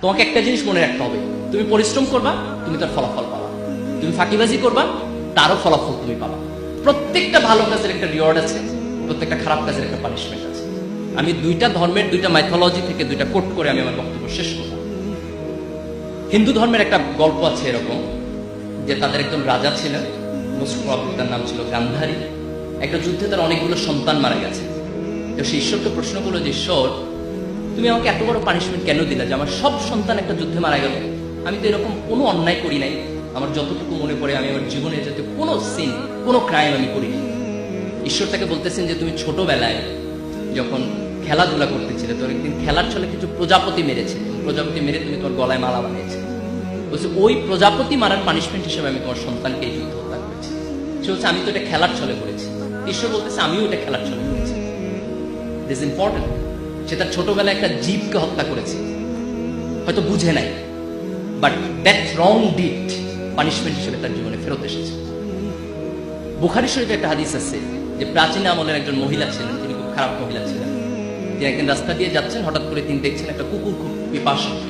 তোমাকে একটা জিনিস মনে রাখতে হবে। তুমি পরিশ্রম করবা, তুমি তার ফলাফল পাবা। তুমি ফাঁকিবাজি করবা, তারও ফলাফল তুমি পাবা। প্রত্যেকটা ভালো কাজের একটা রিওয়ার্ড আছে, প্রত্যেকটা খারাপ কাজের একটা পানিশমেন্ট আছে। আমি দুইটা ধর্মের দুইটা মাইথোলজি থেকে দুইটা কোট করে আমি আমার বক্তব্য শেষ করলাম হিন্দু ধর্মের একটা গল্প আছে এরকম, যে তাদের একজন রাজা ছিলেন প্রবলি তার নাম ছিল গান্ধারী। একটা যুদ্ধে তার অনেকগুলো সন্তান মারা গেছে। তো সে ঈশ্বরকে প্রশ্ন করল যে, ঈশ্বর তুমি আমাকে এত বড় পানিশমেন্ট কেন দিলে যে আমার সব সন্তান একটা যুদ্ধে মারা গেল? আমি তো এরকম কোনো অন্যায় করি নাই। আমার যতটুকু মনে পড়ে, আমি আমার জীবনে যাতে কোনো সিন কোনো ক্রাইম আমি করিনি ঈশ্বর তাকে বলতেছেন যে তুমি ছোটবেলায় যখন খেলাধুলা করতেছিলে, তোর একদিন খেলার ছলে কিছু প্রজাপতি মেরেছে। প্রজাপতি মেরে তুমি তোমার গলায় মালা বানিয়েছে। বলছে, ওই প্রজাপতি মারার পানিশমেন্ট হিসেবে আমি তোমার সন্তানকে এই যুদ্ধ হত্যা করেছি। সে হচ্ছে আমি তো এটা খেলার ছলে করেছি। ঈশ্বর বলতেছে, আমিও এটা খেলার ছলে করেছি। দিস ইম্পর্টেন্ট সে তার ছোটবেলায় একটা জীবকে হত্যা করেছে। হয়তো বুঝে নাই but that wrong deed punishment হিসেবে তার জীবনে ফেরত এসেছে। বুখারি শরীফে একটা হাদিস আছে যে প্রাচীন আমলের একজন মহিলা ছিলেন, তিনি খুব খারাপ মহিলা ছিলেন। তিনি একদিন রাস্তা দিয়ে যাচ্ছেন, হঠাৎ করে তিনি দেখছেন একটা কুকুর খুব পিপাসক্ত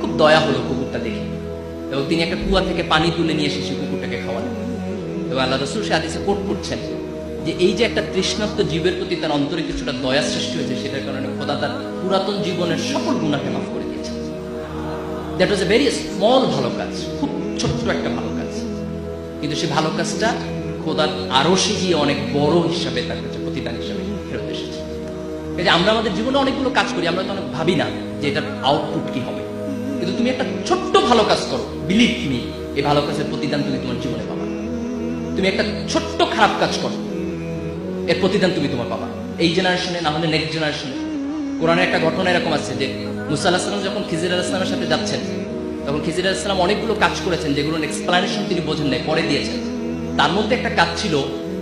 খুব দয়া হলো কুকুরটা দেখে। এবং তিনি একটা কুয়া থেকে পানি তুলে নিয়ে এসে সেই কুকুরটাকে খাওয়ালেন। এবং আল্লাহ রসুল সে হাদিসে কোট করছেন যে এই যে একটা তৃষ্ণার্ত জীবের প্রতি তার অন্তরে কিছুটা দয়া সৃষ্টি হয়েছে, সেটার কারণে খোদা তার পুরাতন জীবনের সকল গুণাকে মাফ করে দিয়েছে that was a very small ভালো কাজ, খুব ছোট্ট একটা ভালো কাজ। কিন্তু সেই ভালো কাজটা খোদার আরও সে গিয়ে অনেক বড় হিসাবে, তার কাছে প্রতিদান হিসাবে ফেরত এসেছে। এই যে আমরা আমাদের জীবনে অনেকগুলো কাজ করি, আমরা তো অনেক ভাবি না যে এটার আউটপুট কি হবে। কিন্তু তুমি একটা ছোট্ট ভালো কাজ করো বিলিভ মি এই ভালো কাজের প্রতিদান তুমি তোমার জীবনে পাবা। তুমি একটা ছোট্ট খারাপ কাজ করো এর প্রতিদান তুমি তোমার পাবা এই জেনারেশনে না হলে নেক্সট জেনারেশনে কোরআনের একটা ঘটনা এরকম আছে যে, মুসা যখন খিজির আলাহিসামের সাথে যাচ্ছেন, তখন খিজির আলাহিসাম অনেকগুলো কাজ করেছেন যেগুলোর এক্সপ্লানেশন তিনি বোঝেন নাই, পরে দিয়েছেন। তার মধ্যে একটা কাজ ছিল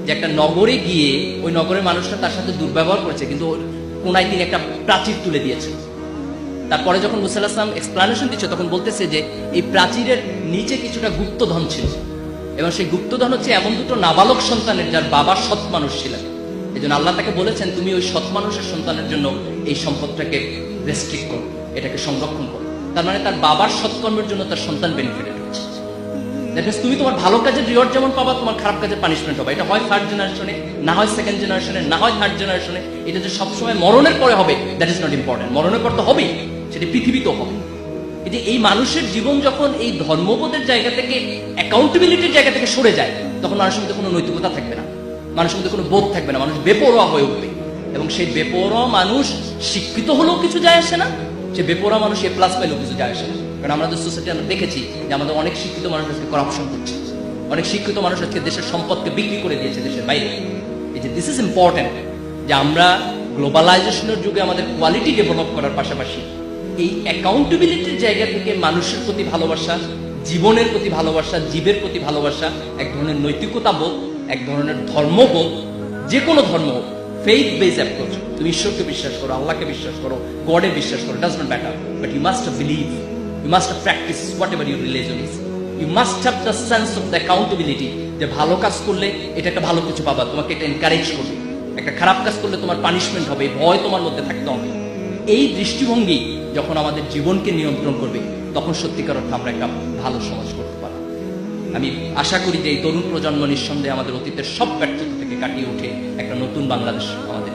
যে একটা নগরে গিয়ে ওই নগরের মানুষরা তার সাথে দুর্ব্যবহার করেছে, কিন্তু কোনায় তিনি একটা প্রাচীর তুলে দিয়েছেন। তারপরে যখন মুসা আলাহিসাম এক্সপ্লানেশন দিচ্ছে, তখন বলতেছে যে, এই প্রাচীরের নিচে কিছুটা গুপ্তধন ছিল। এবং সেই গুপ্তধন হচ্ছে এমন দুটো নাবালক সন্তানের যার বাবা সৎ মানুষ ছিলেন। এই জন্য আল্লাহ তাকে বলেছেন, তুমি ওই সৎ মানুষের সন্তানের জন্য এই সম্পদটাকে রেস্ট্রিক্ট করো, এটাকে সংরক্ষণ করো। তার মানে তার বাবার সৎকর্মের জন্য তার সন্তান বেনিফিটেড হচ্ছে তুমি তোমার ভালো কাজের রিওয়ার্ড যেমন পাবা, তোমার খারাপ কাজের পানিশমেন্ট হবে এটা হয় থার্ড জেনারেশনে না হয় সেকেন্ড জেনারেশনে না হয় থার্ড জেনারেশনে এটা যে সবসময় মরণের পরে হবে দ্যাট ইজ নট ইম্পর্টেন্ট মরণের পর তো হবেই, সেটি পৃথিবীতেও হবে। এই যে এই মানুষের জীবন যখন এই ধর্মবোধের জায়গা থেকে অ্যাকাউন্টেবিলিটির জায়গা থেকে সরে যায়, তখন মানুষের মধ্যে কোনো নৈতিকতা থাকবে না। মানুষের মধ্যে কোনো বোধ থাকবে না, মানুষ বেপরোয়া হয়ে উঠবে। এবং সেই বেপরোয়া মানুষ শিক্ষিত হলেও কিছু যায় আসে না সে বেপরোয়া মানুষ এ প্লাস পাইলেও কিছু যায় আসে না। কারণ আমাদের সোসাইটি আমরা দেখেছি যে আমাদের অনেক শিক্ষিত মানুষ আজকে করাপশন করছে। অনেক শিক্ষিত মানুষ আজকে দেশের সম্পদকে বিক্রি করে দিয়েছে দেশের বাইরে। এই যে দিস ইজ ইম্পর্টেন্ট যে আমরা গ্লোবালাইজেশনের যুগে আমাদের কোয়ালিটি ডেভেলপ করার পাশাপাশি এই অ্যাকাউন্টেবিলিটির জায়গা থেকে মানুষের প্রতি ভালোবাসা, জীবনের প্রতি ভালোবাসা, জীবের প্রতি ভালোবাসা এক ধরনের নৈতিকতা বোধ এক ধরনের ধর্মবোধ যে কোনো ধর্ম হোক ফেইথ বেস অ্যাপ্রোচ তুমি ঈশ্বরকে বিশ্বাস করো, আল্লাহকে বিশ্বাস করো, গডে বিশ্বাস করো does not matter but you must believe you must practise whatever your religion is you must have the sense of the accountability যে ভালো কাজ করলে এটা একটা ভালো কিছু পাবা, তোমাকে এটা এনকারেজ করবে। একটা খারাপ কাজ করলে তোমার পানিশমেন্ট হবে ভয় তোমার মধ্যে থাকতে হবে। এই দৃষ্টিভঙ্গি যখন আমাদের জীবনকে নিয়ন্ত্রণ করবে, তখন সত্যিকার অর্থে আমরা একটা ভালো সমাজ আমি আশা করি যে এই তরুণ প্রজন্ম নিঃসন্দেহে আমাদের অতীতের সব ব্যর্থতা থেকে কাটিয়ে উঠে একটা নতুন বাংলাদেশ আমাদের